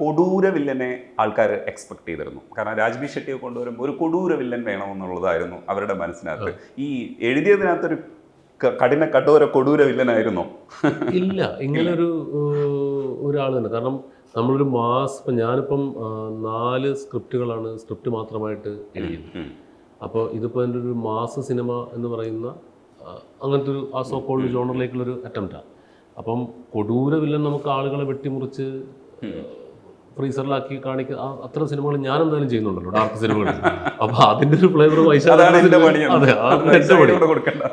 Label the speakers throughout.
Speaker 1: കൊടൂര വില്ലനെ ആൾക്കാർ എക്സ്പെക്ട് ചെയ്തിരുന്നു. കാരണം രാജ്ബി ഷെട്ടിയെ കൊണ്ടുവരുമ്പോൾ ഒരു കൊടൂര വില്ലൻ വേണമെന്നുള്ളതായിരുന്നു അവരുടെ മനസ്സിനകത്ത്. ഈ എഴുതിയതിനകത്തൊരു കഠിന കഠോര കൊടൂര വില്ലനായിരുന്നു.
Speaker 2: ഇല്ല ഇങ്ങനെ ഒരു ഒരാൾ തന്നെ കാരണം നമ്മളൊരു മാസ് ഇപ്പം ഞാനിപ്പം നാല് സ്ക്രിപ്റ്റുകളാണ് സ്ക്രിപ്റ്റ് മാത്രമായിട്ട് എഴുതിയത്. അപ്പോൾ ഇതിപ്പോൾ എന്റെ ഒരു മാസ് സിനിമ എന്ന് പറയുന്ന അങ്ങനത്തെ ഒരു ആ സോ കോൾഡ് ജോണറിലേക്കുള്ളൊരു അറ്റംപ്റ്റാണ് അപ്പം കൊടൂര വില്ലൻ നമുക്ക് ആളുകളെ വെട്ടിമുറിച്ച് ഫ്രീസറിലാക്കി കാണിക്കുക അത്ര അത്തരം സിനിമകൾ ഞാൻ എന്തായാലും ചെയ്യുന്നുണ്ടല്ലോ ഡാർക്ക് സിനിമകൾ അപ്പൊ അതിന്റെ ഒരു ഫ്ലേവർ. അതെ
Speaker 1: അത്
Speaker 2: പണി.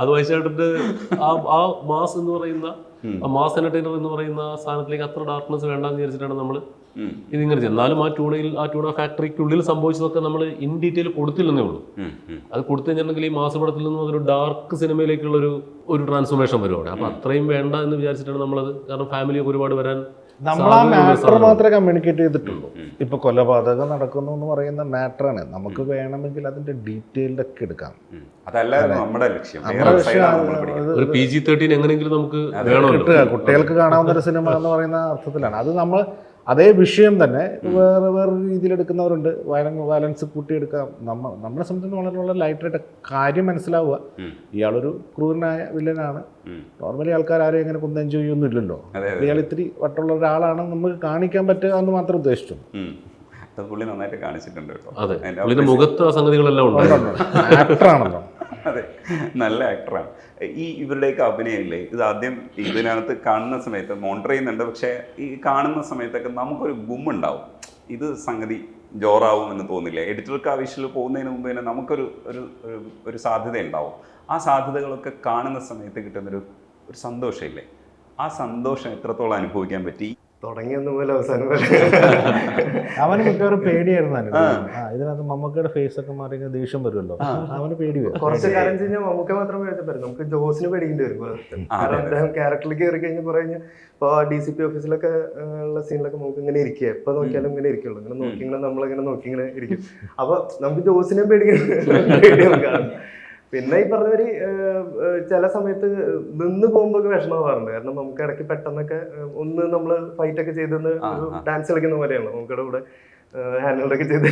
Speaker 2: അത് വൈശാട്ടിന്റെ ആ ആ മാസ് എന്ന് പറയുന്ന ആ മാസ് എന്റർടൈനർ എന്ന് പറയുന്ന സാധനത്തിലേക്ക് അത്ര ഡാർക്ക്നെസ് വേണ്ടെന്ന് വിചാരിച്ചിട്ടാണ് നമ്മൾ
Speaker 1: ഇത്
Speaker 2: ഇതിങ്ങനെ ചെയ്യുന്നത്. എന്നാലും ആ ട്യൂണയിൽ ആ ട്യൂണ ഫാക്ടറിക്കുള്ളിൽ സംഭവിച്ചതൊക്കെ നമ്മൾ ഇൻ ഡീറ്റെയിൽ കൊടുത്തില്ലെന്നേ ഉള്ളൂ. അത് കൊടുത്തു കഴിഞ്ഞിട്ടുണ്ടെങ്കിൽ ഈ മാസപടത്തിൽ നിന്നും അതൊരു ഡാർക്ക് സിനിമയിലേക്കുള്ള ഒരു ഒരു ട്രാൻസ്ഫോർമേഷൻ വരും അവിടെ. അപ്പൊ അത്രയും വേണ്ട എന്ന് വിചാരിച്ചിട്ടാണ് നമ്മളത്. കാരണം ഫാമിലിയൊക്കെ ഒരുപാട് വരാൻ
Speaker 3: നമ്മൾ ആ മാറ്റർ മാത്രമേ കമ്മ്യൂണിക്കേറ്റ് ചെയ്തിട്ടുള്ളൂ. ഇപ്പൊ കൊലപാതകം നടക്കുന്നു എന്ന് പറയുന്ന മാറ്ററാണ് നമുക്ക് വേണമെങ്കിൽ അതിന്റെ ഡീറ്റെയിൽഡ് ഒക്കെ എടുക്കാം.
Speaker 1: അതല്ലായിരുന്നു നമ്മുടെ ലക്ഷ്യം.
Speaker 2: ഒരു പി ജി തേർട്ടീൻ എങ്ങനെയെങ്കിലും നമുക്ക്
Speaker 3: കിട്ടുക. കുട്ടികൾക്ക് കാണാവുന്ന ഒരു സിനിമ എന്ന് പറയുന്ന അർത്ഥത്തിലാണ്. അത് നമ്മൾ അതേ വിഷയം തന്നെ വേറെ വേറെ രീതിയിൽ എടുക്കുന്നവരുണ്ട്. വയലൻസ് കൂട്ടിയെടുക്കാം. നമ്മ നമ്മളെ സംബന്ധിച്ച് വളരെ വളരെ ലൈറ്റായിട്ട് കാര്യം മനസ്സിലാവുക. ഇയാളൊരു ക്രൂരനായ വില്ലനാണ്. നോർമലി ആൾക്കാർ ആരെയും അങ്ങനെ കൊന്ന് എൻജോയ് ചെയ്യൊന്നും ഇല്ലല്ലോ ഇയാൾ ഇത്തിരി വട്ടമുള്ള ഒരാളാണ് നമുക്ക് കാണിക്കാൻ പറ്റുക എന്ന് മാത്രം ഉദ്ദേശിച്ചു
Speaker 1: അത് പുള്ളി നന്നായിട്ട് കാണിച്ചിട്ടുണ്ട് കേട്ടോ.
Speaker 2: മുഖത്ത് ആ സംഗതികളെല്ലാം ഉണ്ട്.
Speaker 3: ആക്ടറാണല്ലോ
Speaker 1: അതെ നല്ല ആക്ടറാണ് ഈ ഇവരുടെയൊക്കെ അഭിനയമില്ലേ? ഇത് ആദ്യം ഇതിനകത്ത് കാണുന്ന സമയത്ത് മോണിറ്റർ ചെയ്യുന്നുണ്ട്. പക്ഷേ ഈ കാണുന്ന സമയത്തൊക്കെ നമുക്കൊരു ഗുമ്മുണ്ടാവും ഇത് സംഗതി ജോറാവും എന്ന് തോന്നില്ല? എഡിറ്റർക്ക് ആ വിഷയിൽ പോകുന്നതിന് മുമ്പ് തന്നെ നമുക്കൊരു ഒരു ഒരു സാധ്യത ഉണ്ടാവും. ആ സാധ്യതകളൊക്കെ കാണുന്ന സമയത്ത് കിട്ടുന്നൊരു ഒരു സന്തോഷമില്ലേ? ആ സന്തോഷം എത്രത്തോളം അനുഭവിക്കാൻ പറ്റി?
Speaker 4: തുടങ്ങിയൊന്നും പോലെ അവസാനം
Speaker 3: അവന് മിക്കവാറും പേടിയായിരുന്നു ഇതിനകത്ത് മമ്മൂക്കയുടെ ഫേസ് ഒക്കെ മാറി ദേഷ്യം വരുമല്ലോ. അവന് പേടി വരും.
Speaker 4: കുറച്ച് കാലം കഴിഞ്ഞാൽ മമ്മൂക്ക മാത്രം പേടിച്ചപ്പോ നമുക്ക് ജോസിന് പേടിക്കേണ്ടി വരും. കാരണം അദ്ദേഹം ക്യാരക്ടറിലേക്ക് കയറി കഴിഞ്ഞ് കുറെ കഴിഞ്ഞ് ഇപ്പോൾ ഡി സി പി ഓഫീസിലൊക്കെ ഉള്ള സീനിലൊക്കെ നമുക്ക് ഇങ്ങനെ ഇരിക്കുക. എപ്പോൾ നോക്കിയാലും ഇങ്ങനെ ഇരിക്കുള്ളൂ. ഇങ്ങനെ നോക്കി ഇങ്ങനെ നമ്മളിങ്ങനെ നോക്കി ഇങ്ങനെ ഇരിക്കും. അപ്പൊ നമുക്ക് ജോസിനെ പേടിക്കണം പേടിയാണ് കാണും പിന്നെ ഈ പറഞ്ഞവര് ചില സമയത്ത് നിന്ന് പോകുമ്പോൾ വിഷമമാവാറുണ്ട് കാരണം നമുക്ക് ഇടയ്ക്ക് പെട്ടെന്നൊക്കെ ഒന്ന് നമ്മൾ ഫൈറ്റ് ഒക്കെ ചെയ്തെന്ന്. ഡാൻസ് കളിക്കുന്ന പോലെയാണ് നമുക്കിവിടെ കൂടെ ഹാൻഡിലൊക്കെ ചെയ്ത്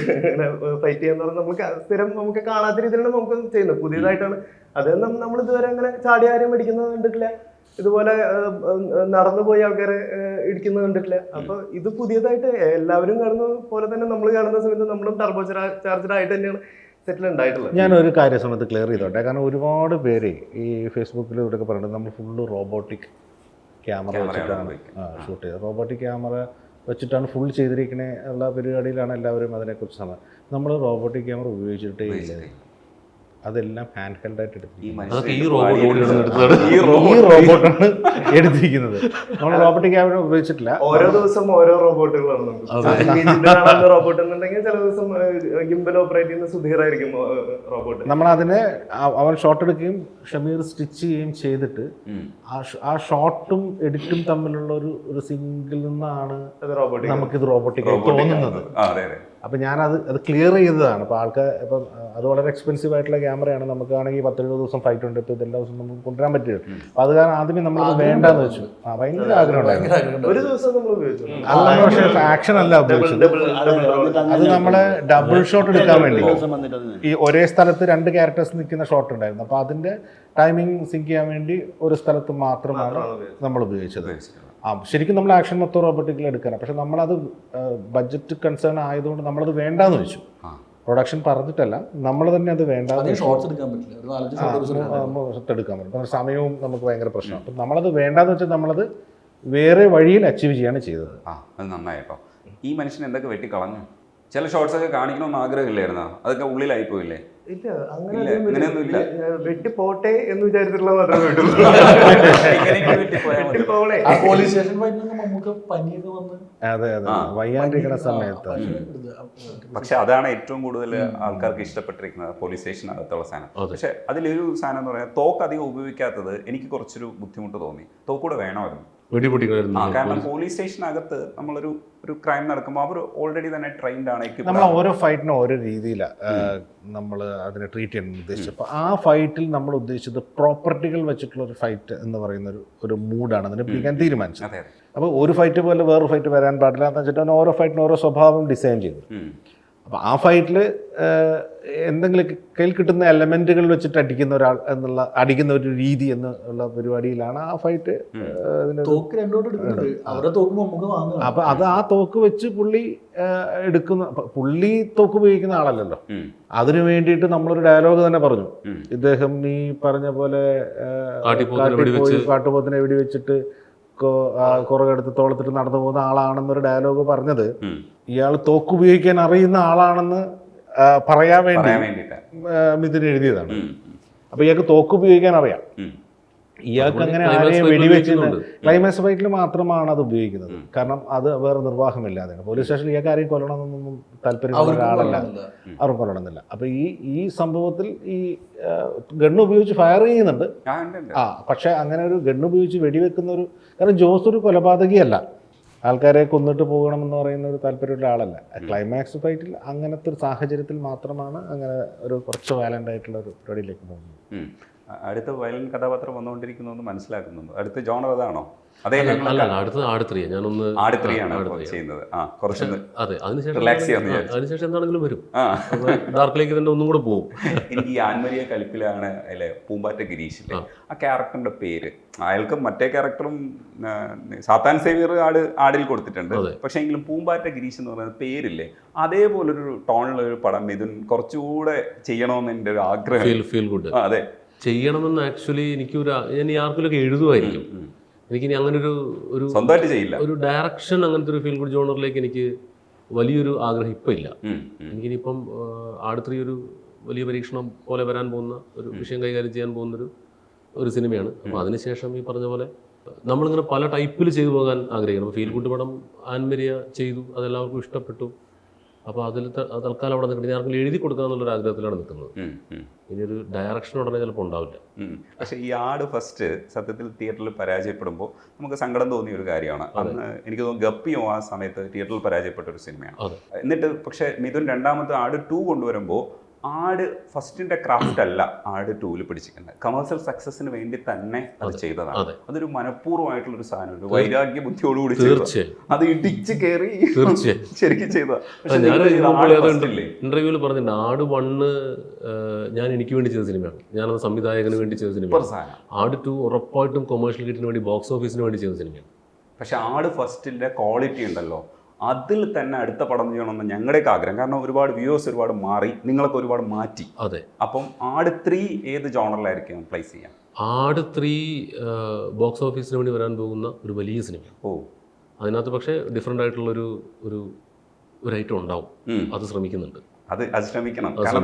Speaker 4: ഫൈറ്റ് ചെയ്യാന്ന് പറഞ്ഞാൽ നമുക്ക് സ്ഥിരം നമുക്ക് കാണാത്ത രീതിയിലാണ് നമുക്ക് ചെയ്യുന്നത്. പുതിയതായിട്ടാണ്. അത് നമ്മൾ ഇതുവരെ അങ്ങനെ ചാടി ആരും മേടിക്കുന്നത് കണ്ടിട്ടില്ല. ഇതുപോലെ നടന്നു പോയ ആൾക്കാരെ ഇടിക്കുന്നത് കണ്ടിട്ടില്ല. അപ്പൊ ഇത് പുതിയതായിട്ട് എല്ലാവരും കാണുന്ന പോലെ തന്നെ നമ്മൾ കാണുന്ന സമയത്ത് നമ്മളും ടർബോ ചാർജർ ആയിട്ട് തന്നെയാണ്. സെറ്റിൽ ഉണ്ടായിട്ടുള്ളത്.
Speaker 3: ഞാൻ ഒരു കാര്യം സമയത്ത് ക്ലിയർ ചെയ്തോട്ടെ. കാരണം ഒരുപാട് പേര് ഈ ഫേസ്ബുക്കിൽ ഇവിടെയൊക്കെ പറയുന്നത് നമ്മൾ ഫുള്ള് റോബോട്ടിക് ക്യാമറ വെച്ചിട്ടാണ് ഷൂട്ട് ചെയ്തത്. റോബോട്ടിക് ക്യാമറ വെച്ചിട്ടാണ് ഫുൾ ചെയ്തിരിക്കുന്ന ഉള്ള പരിപാടിയിലാണ് എല്ലാവരും അതിനെക്കുറിച്ച് സമയം നമ്മൾ റോബോട്ടിക് ക്യാമറ ഉപയോഗിച്ചിട്ടേ ഇല്ല. അതെല്ലാം ഹാൻഡ് ഹെൽഡ് ആയിട്ട് എടുത്തിരിക്കുന്നത്.
Speaker 2: അതൊക്കെ ഈ റോബോട്ട്
Speaker 1: വാടിയെടുത്ത് ഈ
Speaker 3: ഈ
Speaker 1: റോബോട്ട്
Speaker 3: റോബോട്ടാണ് എടുത്തിരിക്കുന്നത്. നമ്മൾ റോബോട്ടിക് ക്യാമറ ഉപയോഗിച്ചിട്ടില്ല.
Speaker 4: ഓരോ ദിവസം ഓരോ റോബോട്ടുകളാണ് നമുക്ക്. റോബോട്ട് എന്നുണ്ടെങ്കിൽ ചില ദിവസം ഗിംബൽ ഓപ്പറേറ്റ് ചെയ്യുന്ന സുധീറായിരിക്കും റോബോട്ട്
Speaker 3: നമ്മൾ അതിനെ അവൻ ഷോട്ട് എടുക്കുകയും ഷമീർ സ്റ്റിച്ച് ചെയ്യുകയും ചെയ്തിട്ട് ആ ആ ഷോട്ടും എഡിറ്റും തമ്മിലുള്ള ഒരു ഒരു സിംഗിൽ നിന്നാണ് നമുക്കിത് റോബോട്ടിക്
Speaker 1: റോബോട്ടിക്
Speaker 3: തോന്നുന്നത്.
Speaker 1: ആ, അതെ അതെ
Speaker 3: അപ്പം ഞാനത് അത് ക്ലിയർ ചെയ്തതാണ്. അപ്പോൾ ആൾക്കാർ ഇപ്പം അത് വളരെ എക്സ്പെൻസീവ് ആയിട്ടുള്ള ക്യാമറയാണ് നമുക്കാണെങ്കിൽ പത്ത് പത്തിരുപത് ദിവസം ഫൈറ്റ് ഉണ്ട്. ഇപ്പോൾ ഇതെല്ലാ ദിവസം നമുക്ക് കൊണ്ടുവരാൻ പറ്റില്ല. അപ്പോൾ അത് കാരണം ആദ്യമേ നമ്മൾ വേണ്ടാന്ന് വെച്ചു. ആ ഭയങ്കര ആഗ്രഹമുണ്ടായിരുന്നു
Speaker 4: ഒരു ദിവസം നമ്മൾ ഉപയോഗിച്ചു.
Speaker 3: നമ്മൾ പക്ഷേ ആക്ഷൻ അല്ല ഉപയോഗിച്ചത്. അത് നമ്മളെ ഡബിൾ ഷോട്ട് എടുക്കാൻ വേണ്ടി. ഈ ഒരേ സ്ഥലത്ത് രണ്ട് ക്യാരക്ടേഴ്സ് നിൽക്കുന്ന ഷോട്ട് ഉണ്ടായിരുന്നു. അപ്പോൾ അതിന്റെ ടൈമിംഗ് സിങ്ക് ചെയ്യാൻ വേണ്ടി ഒരു സ്ഥലത്ത് മാത്രമാണ് നമ്മൾ ഉപയോഗിച്ചത്. ആ ശരിക്കും നമ്മൾ ആക്ഷൻ മൊത്തം റോബോട്ടിക്കിൽ എടുക്കണം പക്ഷെ നമ്മളത് ബഡ്ജറ്റ് കൺസേൺ ആയതുകൊണ്ട് നമ്മളത് വേണ്ടാന്ന് വെച്ചു.
Speaker 1: ആ.
Speaker 3: പ്രൊഡക്ഷൻ പറഞ്ഞിട്ടല്ല നമ്മൾ തന്നെ അത്
Speaker 5: വേണ്ട. എടുക്കാൻ
Speaker 3: ഷോട്ട് പറ്റും സമയവും നമുക്ക് ഭയങ്കര പ്രശ്നമാണ്. അപ്പം നമ്മളത് വേണ്ടാന്ന് വെച്ചാൽ നമ്മളത് വേറെ വഴിയിൽ അച്ചീവ് ചെയ്യാണ് ചെയ്തത്.
Speaker 1: ആ അത് നന്നായി കേട്ടോ ഈ മനുഷ്യൻ എന്തൊക്കെ വെട്ടിക്കളഞ്ഞു? ചില ഷോർട്സ് ഒക്കെ കാണിക്കണമെന്ന് ആഗ്രഹമില്ലായിരുന്നോ? അതൊക്കെ ഉള്ളിലായി പോയില്ലേ
Speaker 4: ഇല്ല അങ്ങനെ. വെട്ടി- പോട്ടെ എന്ന് വിചാരിച്ചിട്ടുള്ള മാത്രമേ
Speaker 5: പോലീസ് സ്റ്റേഷൻ നമുക്ക് പനിയൊക്കെ വന്ന്
Speaker 3: അതെ അതെ. വയ്യാണ്ടിരിക്കുന്ന സമയത്ത്.
Speaker 1: പക്ഷെ അതാണ് ഏറ്റവും കൂടുതൽ ആൾക്കാർക്ക് ഇഷ്ടപ്പെട്ടിരിക്കുന്നത് പോലീസ് സ്റ്റേഷനകത്തുള്ള സാധനം. പക്ഷെ അതിലൊരു സാധനം എന്ന് പറയുന്നത് തോക്ക് അധികം ഉപയോഗിക്കാത്തത് എനിക്ക് കുറച്ചൊരു ബുദ്ധിമുട്ട് തോന്നി. തോക്കൂടെ വേണമായിരുന്നു. കാരണം പോലീസ് സ്റ്റേഷനകത്ത് നമ്മളൊരു ഒരു ക്രൈം നടക്കുമ്പോൾ അവർ ഓൾറെഡി തന്നെ ട്രെയിൻഡ് ആണ്
Speaker 3: നമ്മൾ ഓരോ ഫൈറ്റിനും ഓരോ രീതിയിലാണ് നമ്മൾ അതിനെ ട്രീറ്റ് ചെയ്യാൻ ഉദ്ദേശിച്ചത്. അപ്പോൾ ആ ഫൈറ്റിൽ നമ്മൾ ഉദ്ദേശിച്ചത് പ്രോപ്പർട്ടികൾ വെച്ചിട്ടുള്ള ഒരു ഫൈറ്റ് എന്ന് പറയുന്ന ഒരു ഒരു മൂഡാണ് അതിനെ പിടിക്കാൻ തീരുമാനിച്ചത്. അപ്പോൾ ഒരു ഫൈറ്റ് പോലെ വേറൊരു ഫൈറ്റ് വരാൻ പാടില്ല എന്ന് വെച്ചിട്ട് ഓരോ ഫൈറ്റിന് ഓരോ സ്വഭാവം ഡിസൈൻ ചെയ്തു. അപ്പോൾ ആ ഫൈറ്റിൽ എന്തെങ്കിലും കയ്യിൽ കിട്ടുന്ന എലമെന്റുകൾ വെച്ചിട്ട് അടിക്കുന്ന ഒരാൾ എന്നുള്ള അടിക്കുന്ന ഒരു രീതി എന്നുള്ള പരിപാടിയിലാണ് ആ ഫൈറ്റ് അപ്പോൾ അത് ആ തോക്ക് വെച്ച് പുള്ളി എടുക്കുന്ന പുള്ളി തോക്ക് ഉപയോഗിക്കുന്ന ആളല്ലല്ലോ. അതിനു വേണ്ടിയിട്ട് നമ്മളൊരു ഡയലോഗ് തന്നെ പറഞ്ഞു. ഇദ്ദേഹം നീ പറഞ്ഞ പോലെ കാട്ടുപോത്തിനെ വെടിവെച്ചിട്ട് കുറകെടുത്ത് തോളത്തിട്ട് നടന്നു പോകുന്ന ആളാണെന്നൊരു ഡയലോഗ് പറഞ്ഞത്. ഇയാൾ തോക്ക് ഉപയോഗിക്കാൻ അറിയുന്ന ആളാണെന്ന് പറയാൻ വേണ്ടി മിഥുൻ എഴുതിയതാണ്. അപ്പൊ ഇയാൾക്ക് തോക്ക് ഉപയോഗിക്കാൻ അറിയാം. ഇയാൾക്ക് അങ്ങനെ ആരെയും വെടിവെച്ച് ക്ലൈമാക്സ് ഫൈറ്റിൽ മാത്രമാണ് അത് ഉപയോഗിക്കുന്നത്. കാരണം അത് വേറെ നിർവാഹമില്ലാതെയാണ്. പോലീസ് സ്റ്റേഷനിൽ ഇയാൾക്ക് ആരെയും കൊല്ലണമെന്നൊന്നും താല്പര്യമുള്ള ഒരാളല്ല. അവർ കൊല്ലണമെന്നില്ല. അപ്പൊ ഈ ഈ സംഭവത്തിൽ ഈ ഗണ്ണ് ഉപയോഗിച്ച് ഫയർ ചെയ്യുന്നുണ്ട്.
Speaker 1: ആ
Speaker 3: പക്ഷെ അങ്ങനെ ഒരു ഗണ്ണ് ഉപയോഗിച്ച് വെടിവെക്കുന്ന ഒരു കാരണം ജോസ് ഒരു കൊലപാതകിയല്ല. ആൾക്കാരെ കൊന്നിട്ട് പോകണമെന്ന് പറയുന്ന ഒരു താല്പര്യമുള്ള ആളല്ല. ക്ലൈമാക്സ് ഫൈറ്റിൽ അങ്ങനത്തെ ഒരു സാഹചര്യത്തിൽ മാത്രമാണ് അങ്ങനെ ഒരു കുറച്ച് വയലന്റ് ആയിട്ടുള്ള ഒരു പരിപാടിയിലേക്ക് പോകുന്നത്.
Speaker 1: അടുത്ത വയലിൻ കഥാപാത്രം വന്നുകൊണ്ടിരിക്കുന്നു എന്ന് മനസ്സിലാക്കുന്നുണ്ട്. അടുത്ത ജോണർ അതാണോ? അതേ
Speaker 2: അടുത്തത് ആടുത്രിയ ഞാനൊന്ന്
Speaker 1: ആടുത്രിയാണ്. ചെയ്യുന്നത്. ആ കുറച്ചൊന്ന്
Speaker 2: അതെ അതിനുശേഷം
Speaker 1: റിലാക്സ് ചെയ്യാന്ന്
Speaker 2: അതിനുശേഷം എന്താണെങ്കിലും വരും. ഡാർക്കിലേക്ക് തന്നെ ഒന്നും കൂടെ പോകും.
Speaker 1: എനിക്ക് ഈ ആൻമരിയ കലിപ്പിലാണ് അല്ലെ പൂമ്പാറ്റ ഗിരീഷില്ലേ ആ. ക്യാരക്ടറിന്റെ പേര്. അയാൾക്ക് മറ്റേ ക്യാരക്ടറും സാത്താൻ സേവിയർ ആട് ആടിൽ കൊടുത്തിട്ടുണ്ട്. പക്ഷേ എങ്കിലും പൂമ്പാറ്റ ഗിരീഷ് എന്ന് പറയുന്ന പേരില്ലേ അതേപോലൊരു ടോണിലുള്ള ഒരു പടം മിഥുൻ കുറച്ചുകൂടെ ചെയ്യണമെന്ന് എന്റെ ഒരു ആഗ്രഹം. അതെ.
Speaker 2: ചെയ്യണമെന്ന് ആക്ച്വലി എനിക്കൊരു ഞാൻ ഈ ആർക്കിലൊക്കെ എഴുതുമായിരിക്കും. എനിക്കിനി അങ്ങനെ ഒരു ഒരു
Speaker 1: സ്വന്തമായിട്ട് ചെയ്യില്ല.
Speaker 2: ഒരു ഡയറക്ഷൻ അങ്ങനത്തെ ഒരു ഫീൽ ഗുഡ് ജോണറിലേക്ക് എനിക്ക് വലിയൊരു ആഗ്രഹം ഇപ്പം ഇല്ല.
Speaker 1: എനിക്കിനിപ്പം
Speaker 2: അടുത്ത ആടുത്രി ഒരു വലിയ പരീക്ഷണം പോലെ വരാൻ പോകുന്ന ഒരു വിഷയം കൈകാര്യം ചെയ്യാൻ പോകുന്നൊരു ഒരു സിനിമയാണ്. അപ്പോൾ അതിനുശേഷം ഈ പറഞ്ഞ പോലെ നമ്മളിങ്ങനെ പല ടൈപ്പിൽ ചെയ്തു പോകാൻ ആഗ്രഹിക്കണം ഫീൽ ഗുഡ് പടം ആൻമരിയ ചെയ്തു അതെല്ലാവർക്കും ഇഷ്ടപ്പെട്ടു. അപ്പോൾ അതിൽ തൽക്കാലം അവിടെ നിൽക്കുന്നത് ആർക്കും എഴുതി എന്നുള്ള ആഗ്രഹത്തിലാണ് നിൽക്കുന്നത്. ഇനി ഒരു ഡയറക്ഷൻ ഉടനെ ചിലപ്പോൾ ഉണ്ടാവില്ല.
Speaker 1: പക്ഷേ പക്ഷെ ഈ ആട് ഫസ്റ്റ് സത്യത്തിൽ തിയേറ്ററിൽ പരാജയപ്പെടുമ്പോൾ നമുക്ക് സങ്കടം തോന്നിയ ഒരു കാര്യമാണ്. അന്ന് എനിക്ക് തോന്നുന്നു ഗപ്പിയോ ആ സമയത്ത് തിയേറ്ററിൽ പരാജയപ്പെട്ട ഒരു സിനിമയാണ്. എന്നിട്ട് പക്ഷേ മിഥുൻ രണ്ടാമത്തെ ആട് ടു കൊണ്ടുവരുമ്പോൾ ആട് ഫസ്റ്റിന്റെ ക്രാഫ്റ്റ് അല്ല ആട് ടൂൽ പിടിച്ചിരിക്കുന്നത്. കമേഴ്സ്യൽ സക്സസിന് വേണ്ടി തന്നെ അത് ചെയ്തതാണ്. അതൊരു മനഃപൂർവമായിട്ടുള്ള ഒരു സാധനം ഒരു വൈരാഗ്യ ബുദ്ധിയോടുകൂടി. അത് ഇടിച്ച് കയറി. ശരിക്കും
Speaker 2: ഞാൻ ഇന്റർവ്യൂവിൽ പറഞ്ഞിട്ടുണ്ട്. ആട് വണ്ണ് ഞാൻ എനിക്ക് വേണ്ടി ചെയ്ത സിനിമയാണ്. ഞാനത് സംവിധായകന് വേണ്ടി ചെയ്ത സിനിമയാണ്. ആട് ടു ഉറപ്പായിട്ടും കൊമേഴ്ഷ്യൽ കിറ്റിന് വേണ്ടി ബോക്സ് ഓഫീസിന് വേണ്ടി ചെയ്ത സിനിമയാണ്.
Speaker 1: പക്ഷെ ആട് ഫസ്റ്റിന്റെ ക്വാളിറ്റി ഉണ്ടല്ലോ. അതിൽ തന്നെ അടുത്ത പടം ചെയ്യണമെന്ന് ഞങ്ങളുടെയൊക്കെ ആഗ്രഹം. കാരണം ഒരുപാട് വ്യൂവേഴ്സ് ഒരുപാട് മാറി നിങ്ങളൊക്കെ ഒരുപാട് മാറ്റി.
Speaker 2: അതെ.
Speaker 1: അപ്പം ആട് ത്രീ ഏത് ജോണറിലായിരിക്കും പ്ലേസ് ചെയ്യാം
Speaker 2: ആട് ത്രീ ബോക്സ് ഓഫീസിന് വേണ്ടി വരാൻ പോകുന്ന ഒരു വലിയ സിനിമ
Speaker 1: ഓ.
Speaker 2: അതിനകത്ത് പക്ഷേ ഡിഫറെന്റ് ആയിട്ടുള്ളൊരു ഒരു ഒരു ഐറ്റം ഉണ്ടാവും. അത് ശ്രമിക്കുന്നുണ്ട്.
Speaker 1: അത് അത് ശ്രമിക്കണം. കാരണം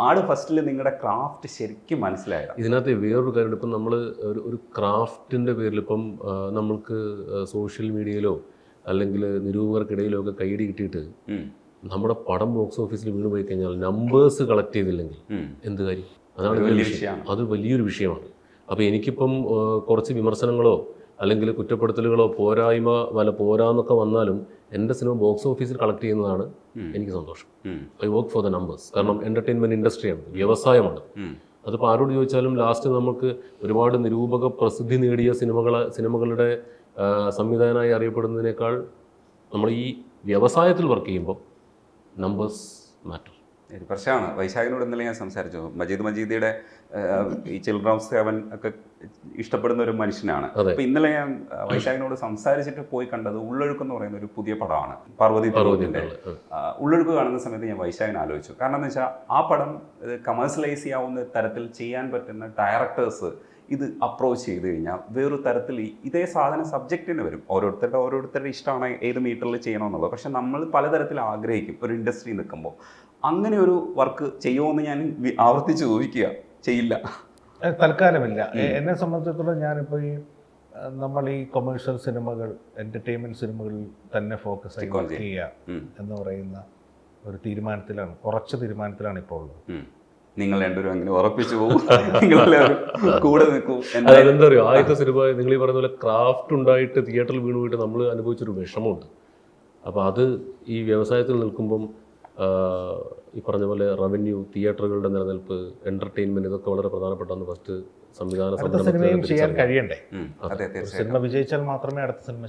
Speaker 1: ആട് ഫസ്റ്റിൽ നിങ്ങളുടെ ക്രാഫ്റ്റ് ശരിക്കും മനസ്സിലായത്
Speaker 2: ഇതിനകത്ത് വേറൊരു കാര്യമുണ്ട് ഇപ്പം നമ്മൾ ഒരു ഒരു ക്രാഫ്റ്റിന്റെ പേരിൽ ഇപ്പം നമ്മൾക്ക് സോഷ്യൽ മീഡിയയിലോ അല്ലെങ്കിൽ നിരൂപകർക്കിടയിലൊക്കെ കൈയടി കിട്ടിയിട്ട് നമ്മുടെ പടം ബോക്സ് ഓഫീസിൽ വീണ് പോയി കഴിഞ്ഞാൽ നമ്പേഴ്സ് കളക്ട് ചെയ്തില്ലെങ്കിൽ. എന്ത് കാര്യം? അതാണ്. അത് വലിയൊരു വിഷയമാണ്. അപ്പോൾ എനിക്കിപ്പം കുറച്ച് വിമർശനങ്ങളോ അല്ലെങ്കിൽ കുറ്റപ്പെടുത്തലുകളോ പോരായ്മ വല്ല പോരാന്നൊക്കെ വന്നാലും എന്റെ സിനിമ ബോക്സ് ഓഫീസിൽ കളക്ട് ചെയ്യുന്നതാണ് എനിക്ക് സന്തോഷം. I work for the numbers കാരണം എന്റർടൈൻമെന്റ് ഇൻഡസ്ട്രിയാണ് വ്യവസായമാണ്. അതിപ്പോൾ ആരോട് ചോദിച്ചാലും ലാസ്റ്റ് നമുക്ക് ഒരുപാട് നിരൂപക പ്രസിദ്ധി നേടിയ സിനിമകളെ സിനിമകളുടെ സംവിധായകനായി അറിയപ്പെടുന്നതിനേക്കാൾ നമ്മൾ ഈ വ്യവസായത്തിൽ വർക്ക് ചെയ്യുമ്പോൾ നമ്പേഴ്സ് മാറ്റർ
Speaker 1: ഒരു പ്രശ്നമാണ്. വൈശാഖിനോട് ഇന്നലെ ഞാൻ സംസാരിച്ചു. മജീദ് മജീദിയുടെ ഈ ചിൽഡ്രൻ സെവൻ ഒക്കെ ഇഷ്ടപ്പെടുന്ന ഒരു മനുഷ്യനാണ്. അപ്പം ഇന്നലെ ഞാൻ വൈശാഖിനോട് സംസാരിച്ചിട്ട് പോയി കണ്ടത് ഉള്ളൊഴുക്ക് എന്ന് പറയുന്ന ഒരു പുതിയ പടമാണ്. പാർവതി തിരുവോത്തിന്റെ. ഉള്ളൊഴുക്ക് കാണുന്ന സമയത്ത് ഞാൻ വൈശാഖിനെ ആലോചിച്ചു. കാരണം എന്ന് വെച്ചാൽ ആ പടം കമേഴ്സ്യലൈസ് ചെയ്യാവുന്ന തരത്തിൽ ചെയ്യാൻ പറ്റുന്ന ഡയറക്ടേഴ്സ് ഇത് അപ്രോച്ച് ചെയ്ത് കഴിഞ്ഞാൽ വേറൊരു തരത്തിൽ ഇതേ സാധനം സബ്ജക്റ്റിന് വരും. ഓരോരുത്തരുടെ ഓരോരുത്തരുടെ ഇഷ്ടമാണ് ഏത് മീറ്ററിൽ ചെയ്യണമെന്നുള്ളത് പക്ഷെ നമ്മൾ പലതരത്തിൽ ആഗ്രഹിക്കും. ഒരു ഇൻഡസ്ട്രി നിൽക്കുമ്പോൾ അങ്ങനെ ഒരു വർക്ക് ചെയ്യുമോ ഞാൻ ആവർത്തിച്ച് ചോദിക്കുക. ചെയ്യില്ല.
Speaker 3: തൽക്കാലമില്ല. എന്നെ സംബന്ധിച്ചിടത്തോളം ഞാനിപ്പോൾ ഈ നമ്മൾ ഈ കൊമേഴ്ഷ്യൽ സിനിമകൾ എന്റർടൈൻമെന്റ് സിനിമകളിൽ തന്നെ ഫോക്കസ് ചെയ്യുക എന്ന് പറയുന്ന ഒരു തീരുമാനത്തിലാണ് കുറച്ച് തീരുമാനത്തിലാണ് ഇപ്പോൾ ഉള്ളത്.
Speaker 1: നിങ്ങൾ രണ്ടുപേരും അങ്ങനെ ഉറപ്പിച്ചു പോകും നിങ്ങളെല്ലാവരും കൂടെ നിൽക്കും. എന്താ
Speaker 2: അതായത് എന്താ പറയുക ആദ്യത്തെ സിനിമ നിങ്ങൾ ഈ പറയുന്ന പോലെ ക്രാഫ്റ്റ് ഉണ്ടായിട്ട് തിയേറ്ററിൽ വീണ് പോയിട്ട് നമ്മൾ അനുഭവിച്ചൊരു വിഷമമുണ്ട്. അപ്പോൾ അത് ഈ വ്യവസായത്തിൽ നിൽക്കുമ്പം ഈ പറഞ്ഞ പോലെ റവന്യൂ തിയേറ്ററുകളുടെ നിലനിൽപ്പ് എന്റർടൈൻമെന്റ് ഇതൊക്കെ വളരെ പ്രധാനപ്പെട്ടതെന്ന് ഫസ്റ്റ് സംവിധാന
Speaker 3: സിനിമയും ചെയ്യാൻ. കഴിയണ്ടേ? സിനിമ വിജയിച്ചാൽ മാത്രമേ അടുത്ത സിനിമ